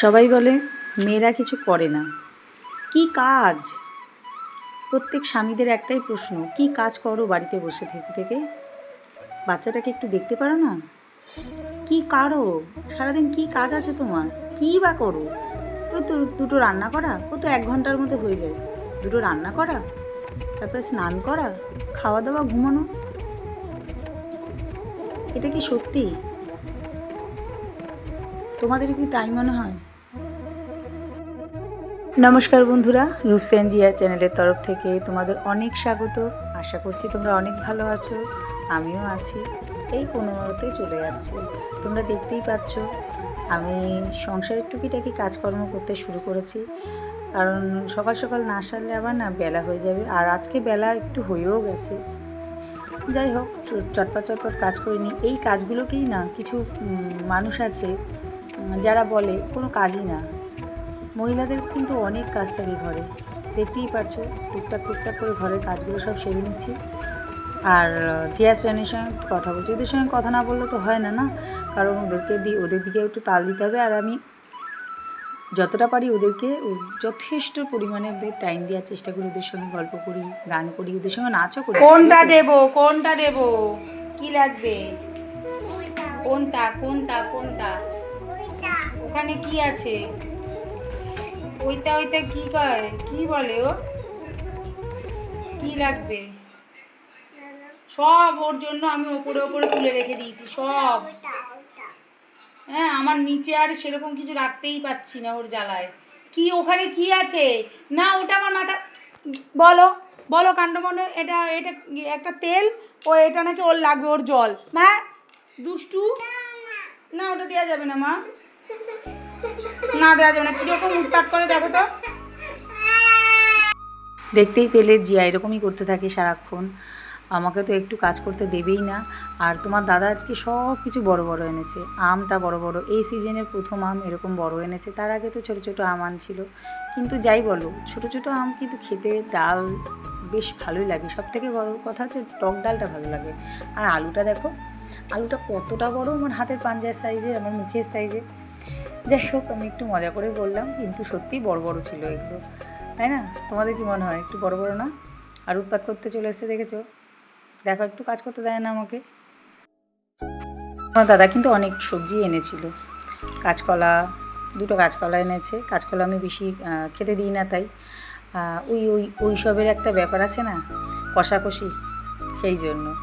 সবাই বলে, মেয়েরা কিছু করে না। কি কাজ? প্রত্যেক স্বামীদের একটাই প্রশ্ন, কি কাজ করো বাড়িতে বসে থেকে থেকে? বাচ্চাটাকে একটু দেখতে পারো না? কি কারও? সারাদিন কি কাজ আছে তোমার? কি বা করো? ওই তো দুটো রান্না করা, ও তো এক ঘণ্টার মধ্যে হয়ে যায়। দুটো রান্না করা? তারপরে স্নান করা খাওয়া দাওয়া ঘুমানো? এটা কি সত্যি? তোমাদের কি তাই মনে হয়? নমস্কার বন্ধুরা রূপসেন জিয়া চ্যানেলের তরফ থেকে তোমাদের অনেক স্বাগত। আশা করছি তোমরা অনেক ভালো আছো, আমিও আছি। এই কোনো মতে চলে যাচ্ছে। তোমরা দেখতেই পাচ্ছ, আমি সংসারের টুকিটাকি কাজকর্ম করতে শুরু করেছি। কারণ সকাল সকাল না সারলে আবার না বেলা হয়ে যাবে। আর আজকে বেলা একটু হয়েও গেছে। যাই হোক চটপট চটপট কাজ করে নিই। এই কাজগুলোকেই না কিছু মানুষ আছে, যারা বলে কোনো কাজই না। মহিলাদের কিন্তু অনেক কাজ থাকে ঘরে। দেখতেই পারছ টুকটাক টুকটাক করে ঘরের কাজগুলো সব সেরে নিচ্ছি। আর জিয়া শ্রেণির সঙ্গে কথা বলছি। ওদের সঙ্গে কথা না বললে তো হয় না না? কারণ ওদেরকে দিই ওদের দিকে একটু তাল দিতে হবে। আর আমি যতটা পারি ওদেরকে যথেষ্ট পরিমাণে ওদের টাইম দেওয়ার চেষ্টা করি ওদের সঙ্গে গল্প করি গান করি ওদের সঙ্গে নাচও করি। কোনটা দেব কোনটা দেব? কি লাগবে? কোনটা কোনটা? কোনটা? ওখানে কি আছে? ওইটা ওইটা কি কয়? কি বলে ও? কি লাগবে? সব ওর জন্য আমি ওপরে ওপরে তুলে রেখে দিয়েছি, সব। হ্যাঁ আমার নিচে আর সেরকম কিছু রাখতেই পাচ্ছি না ওর জ্বালায়। কি, ওখানে কি আছে? না, ওটা আমার মাথা বলো বলো কাণ্ডমনে এটা এটা একটা তেল? ও, এটা নাকি ওর লাগবে, ওর জল। মা, দুষ্টু? না, ওটা দেওয়া যাবে না, মা। না দেওয়া যাবে না। কীরকম উৎপাত করে দেখো তো। দেখতেই পেলে জিয়া, এরকমই করতে থাকে সারাক্ষণ। আমাকে তো একটু কাজ করতে দেবেই না। আর তোমার দাদা আজকে সব কিছু বড় বড় এনেছে। আমটা বড় বড়। এই সিজনের প্রথম আম এরকম বড় এনেছে। তার আগে তো ছোট ছোট আম আনছিল। কিন্তু যাই বলো, ছোট ছোট আম কিন্তু খেতে ডাল বেশ ভালোই লাগে। সব থেকে বড় কথা হচ্ছে টক ডালটা ভালো লাগে। আর আলুটা দেখো, আলুটা কতটা বড়? আমার হাতের পাঞ্জার সাইজে আমার মুখের সাইজে যাই হোক, আমি একটু মজা করে বললাম, কিন্তু সত্যিই বড় বড় ছিল এগুলো। তাই না? তোমাদের কি মনে হয়? একটু বড় বড় না? আর উৎপাত করতে চলে এসেছে, দেখেছ? দেখো, একটু কাজ করতে দেয় না আমাকে। আমার দাদা কিন্তু অনেক সবজি এনেছিল। কাঁচকলা, দুটো কাঁচকলা এনেছে। কাঁচকলা আমি বেশি খেতে দিই না তাই। ওই ওই ওই সবের একটা ব্যাপার আছে না? কষাকষি, সেই জন্য।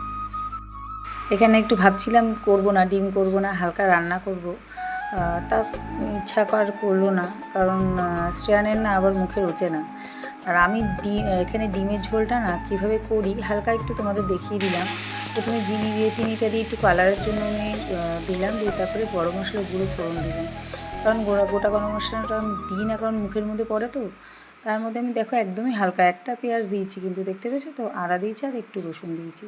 এখানে একটু ভাবছিলাম, করব না, ডিম করব না, হালকা রান্না করব। তা ইচ্ছা কর করল না, কারণ শ্রেয়ানের না আবার মুখে রোচে না। আর আমি ডিম এখানে ডিমের ঝোলটা না কীভাবে করি, হালকা একটু তোমাদের দেখিয়ে দিলাম। প্রথমে চিনি দিয়ে চিনিটা দিয়ে একটু কালারের জন্য আমি দিলাম, দিয়ে তারপরে গরম মশলা গুঁড়ো ফোড়ন দিলাম। কারণ গোড়া, গোটা গরম মশলাটা আমি দিই না, কারণ মুখের মধ্যে পড়ে তো। তার মধ্যে আমি দেখো একদমই হালকা একটা পেঁয়াজ দিয়েছি, কিন্তু দেখতে পেয়েছ তো? আদা দিয়েছি আর একটু রসুন দিয়েছি।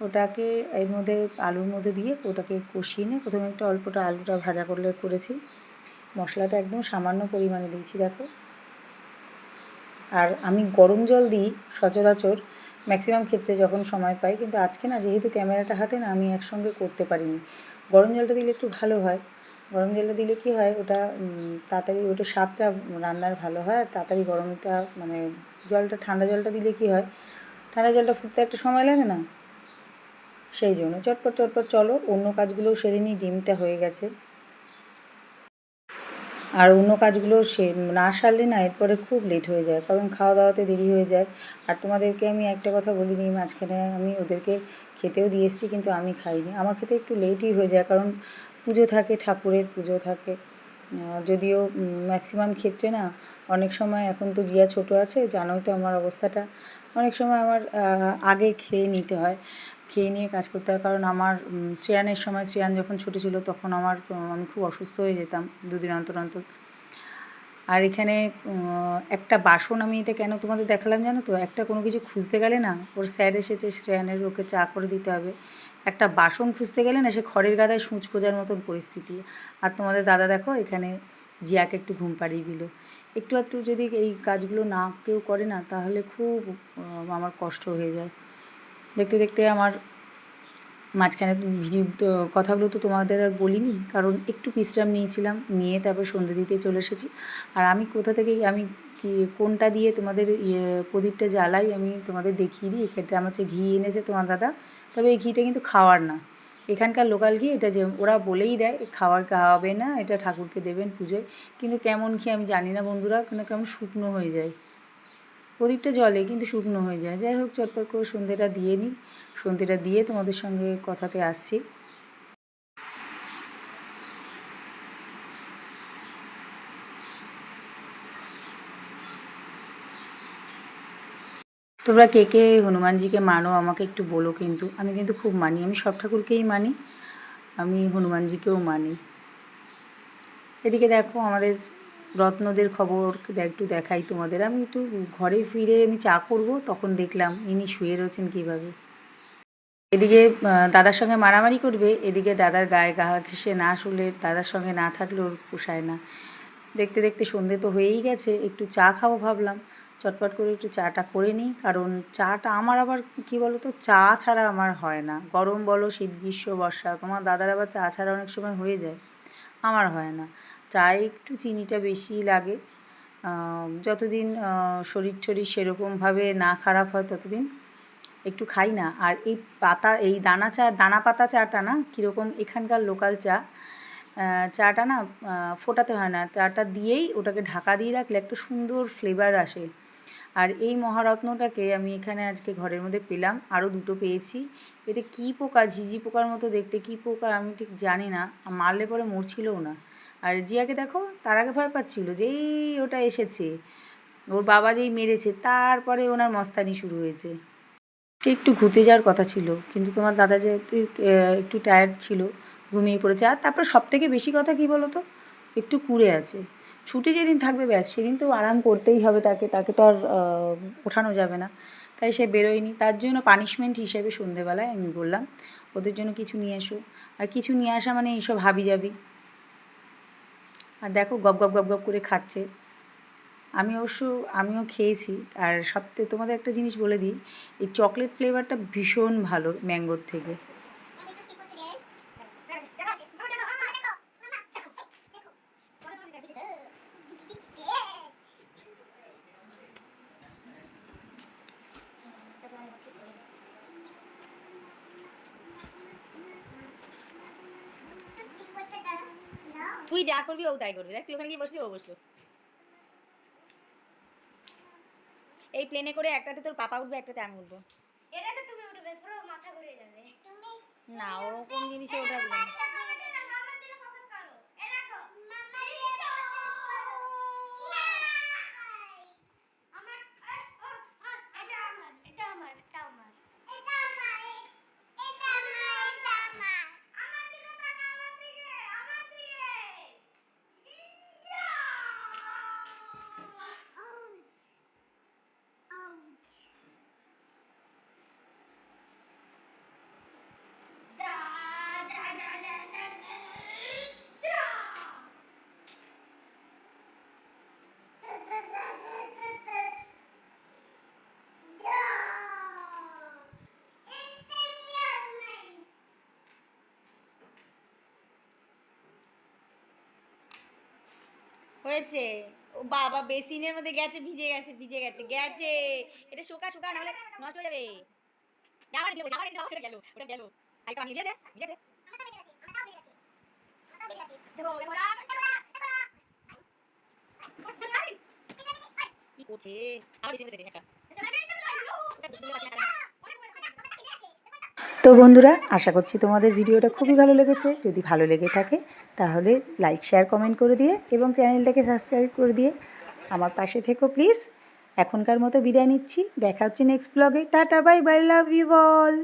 ওটাকে এর মধ্যে আলুর মধ্যে দিয়ে ওটাকে কষিয়ে নিয়ে প্রথমে একটু অল্পটা আলুটা ভাজা করলে করেছি। মশলাটা একদম সামান্য পরিমাণে দিয়েছি, দেখো। আর আমি গরম জল দিই সচরাচর, ম্যাক্সিমাম ক্ষেত্রে যখন সময় পাই, কিন্তু আজকে না যেহেতু ক্যামেরাটা হাতে না, আমি একসঙ্গে করতে পারিনি। গরম জলটা দিলে একটু ভালো হয়। গরম জলটা দিলে কি হয়, ওটা তাড়াতাড়ি ওটা স্বাদটা রান্নার ভালো হয়, আর তাড়াতাড়ি গরমটা মানে জলটা, ঠান্ডা জলটা দিলে কি হয়, ঠান্ডা জলটা ফুটতে একটা সময় লাগে না সেই জন্য চটপট চটপট চলো, অন্য কাজগুলোও সেরে নিই, ডিমটা হয়ে গেছে। আর অন্য কাজগুলো সে, না সারলে না, এরপরে খুব লেট হয়ে যায়, কারণ খাওয়া দাওয়াতে দেরি হয়ে যায়। আর তোমাদেরকে আমি একটা কথা বলি নি মাঝখানে আমি ওদেরকে খেতেও দিয়ে এসেছি, কিন্তু আমি খাইনি। আমার খেতে একটু লেটই হয়ে যায়, কারণ পুজো থাকে, ঠাকুরের পুজো থাকে। যদিও ম্যাক্সিমাম ক্ষেত্রে না, অনেক সময় এখন তো জিয়া ছোট আছে, জানোই তো আমার অবস্থাটা। অনেক সময় আমার আগে খেয়ে নিতে হয়। খেয়ে নিয়ে কাজ করতে হয়। কারণ আমার শ্রেয়ানের সময় শ্রেয়ান যখন ছোটো ছিল তখন আমার, আমি খুব অসুস্থ হয়ে যেতাম দুদিন অন্তর অন্তর। আর এখানে একটা বাসন আমি এটা কেন তোমাদের দেখালাম জানো তো? একটা কোনো কিছু খুঁজতে গেলে না, ওর স্যার এসেছে শ্রেয়ানের, ওকে চা করে দিতে হবে। একটা বাসন খুঁজতে গেলে না সে খড়ের গাদায় সূচ খোঁজার মতন পরিস্থিতি। আর তোমাদের দাদা দেখো, এখানে জিয়াকে একটু ঘুম পাড়িয়ে দিল। একটু একটু যদি এই কাজগুলো না কেউ করে না, তাহলে খুব আমার কষ্ট হয়ে যায়। দেখতে দেখতে আমার মাঝখানে ভিডিও কথাগুলো তো তোমাদের আর বলিনি, কারণ একটু বিশ্রাম নিয়েছিলাম, নিয়ে তারপর সন্ধে দিতে চলে এসেছি। আর আমি কোথা থেকে আমি কি, কোনটা দিয়ে তোমাদের ইয়ে প্রদীপটা জ্বালাই, আমি তোমাদের দেখিয়ে দিই। এক্ষেত্রে আমার হচ্ছে ঘি এনেছে তোমার দাদা, তবে এই ঘিটা কিন্তু খাওয়ার না। এখানকার লোকাল ঘি, এটা যে ওরা বলেই দেয়, খাওয়ার খাওয়াবে না, এটা ঠাকুরকে দেবেন পুজোয়। কিন্তু কেমন ঘি আমি জানি না বন্ধুরা কিন্তু কেমন শুকনো হয়ে যায়। প্রদীপটা জলে কিন্তু শুকনো হয়ে যায়। যাই হোক, চটপট করে সন্ধেটা দিয়ে নিই সন্ধেটা দিয়ে তোমাদের সঙ্গে কথাতে আসছি। তোমরা কে কে হনুমানজিকে মানো, আমাকে একটু বলো কিন্তু। আমি কিন্তু খুব মানি, আমি সব ঠাকুরকেই মানি, আমি হনুমানজিকেও মানি। এদিকে দেখো, আমাদের রত্নদের খবর একটু দেখাই তোমাদের। আমি একটু ঘরে ফিরে আমি চা করব, তখন দেখলাম ইনি শুয়ে রয়েছেন কীভাবে। এদিকে দাদার সঙ্গে মারামারি করবে, এদিকে দাদার গায়ে গা ঘেসে না শুলে দাদার সঙ্গে না থাকলে ওর পোষায় না। দেখতে দেখতে সন্ধে তো হয়েই গেছে, একটু চা খাব ভাবলাম। চটপট করে একটু চাটা করে নিই, কারণ চাটা আমার আবার কি বলো তো চা ছাড়া আমার হয় না। গরম বলো, শীত গ্রীষ্ম, বর্ষা, তোমার দাদার আবার চা ছাড়া অনেক সময় হয়ে যায়। আমার হয় না। চায়ে একটু চিনিটা বেশি লাগে। যতদিন শরীর টরীর সেরকমভাবে না খারাপ হয় ততদিন একটু খাই না। আর এই পাতা, এই দানা চা, দানা পাতা চাটা না কীরকম এখানকার লোকাল চা চাটা না ফোটাতে হয় না। চাটা দিয়েই ওটাকে ঢাকা দিয়ে রাখলে একটা সুন্দর ফ্লেভার আসে। আর এই মহারত্নটাকে আমি এখানে আজকে ঘরের মধ্যে পেলাম। আরও দুটো পেয়েছি। এটা কী পোকা? ঝিঝি পোকার মতো দেখতে। কী পোকা? আমি ঠিক জানি না। মারলে পরে মরছিলও না। আর জিয়াকে দেখো, তার আগে ভয় পাচ্ছিল যেই ওটা এসেছে। ওর বাবা যেই মেরেছে, তারপরে ওনার মস্তানি শুরু হয়েছে। একটু ঘুরতে যাওয়ার কথা ছিল, কিন্তু তোমার দাদা যে একটু একটু টায়ার্ড ছিল, ঘুমিয়ে পড়েছে। আর তারপরে সব থেকে বেশি কথা কী বলো তো একটু কুড়ে আছে। ছুটি যেদিন থাকবে, ব্যাস, সেদিন তো আরাম করতেই হবে তাকে তাকে তো আর ওঠানো যাবে না। তাই সে বেরোয়নি। তার জন্য পানিশমেন্ট হিসেবে সন্ধেবেলায় আমি বললাম, ওদের জন্য কিছু নিয়ে আসো আর কিছু নিয়ে আসা মানে এইসব হাবি যাবি আর দেখো, গপ গপ গপ গপ করে খাচ্ছে। আমি অবশ্য, আমিও খেয়েছি। আর সবথেকে তোমাদের একটা জিনিস বলে দিই, এই চকলেট ফ্লেভারটা ভীষণ ভালো ম্যাঙ্গোর থেকে। তুই যা করবি ও তাই করবি। দেখ তুই ওখানে গিয়ে বসলি ও বসল। এই প্লেনে করে একটাতে তোর পাপা উঠবে একটাতে আমি উঠবো। এটাতে তুমি উঠবে পুরো মাথা ঘুরে যাবে। তুমি না ওরকম জিনিসে ওঠা হয়েছে ও বাবা বেসিনের মধ্যে গেছে ভিজে গেছে ভিজে গেছে গেছে এটা শুকা শুকা নাহলে নষ্ট হয়ে যাবে গেল ওটা গেল আরেকটা পানি ভিজেছে ভিজেছে দেখো এবার আর কি করছে আবার বেসিনে দিতে একটা তো বন্ধুরা, আশা করছি তোমাদের ভিডিওটা খুবই ভালো লেগেছে। যদি ভালো লেগে থাকে, তাহলে লাইক শেয়ার কমেন্ট করে দিয়ে এবং চ্যানেলটাকে সাবস্ক্রাইব করে দিয়ে আমার পাশে থেকো প্লিজ এখনকার মতো বিদায় নিচ্ছি। দেখা হচ্ছে নেক্সট ব্লগে tata bye bye love you all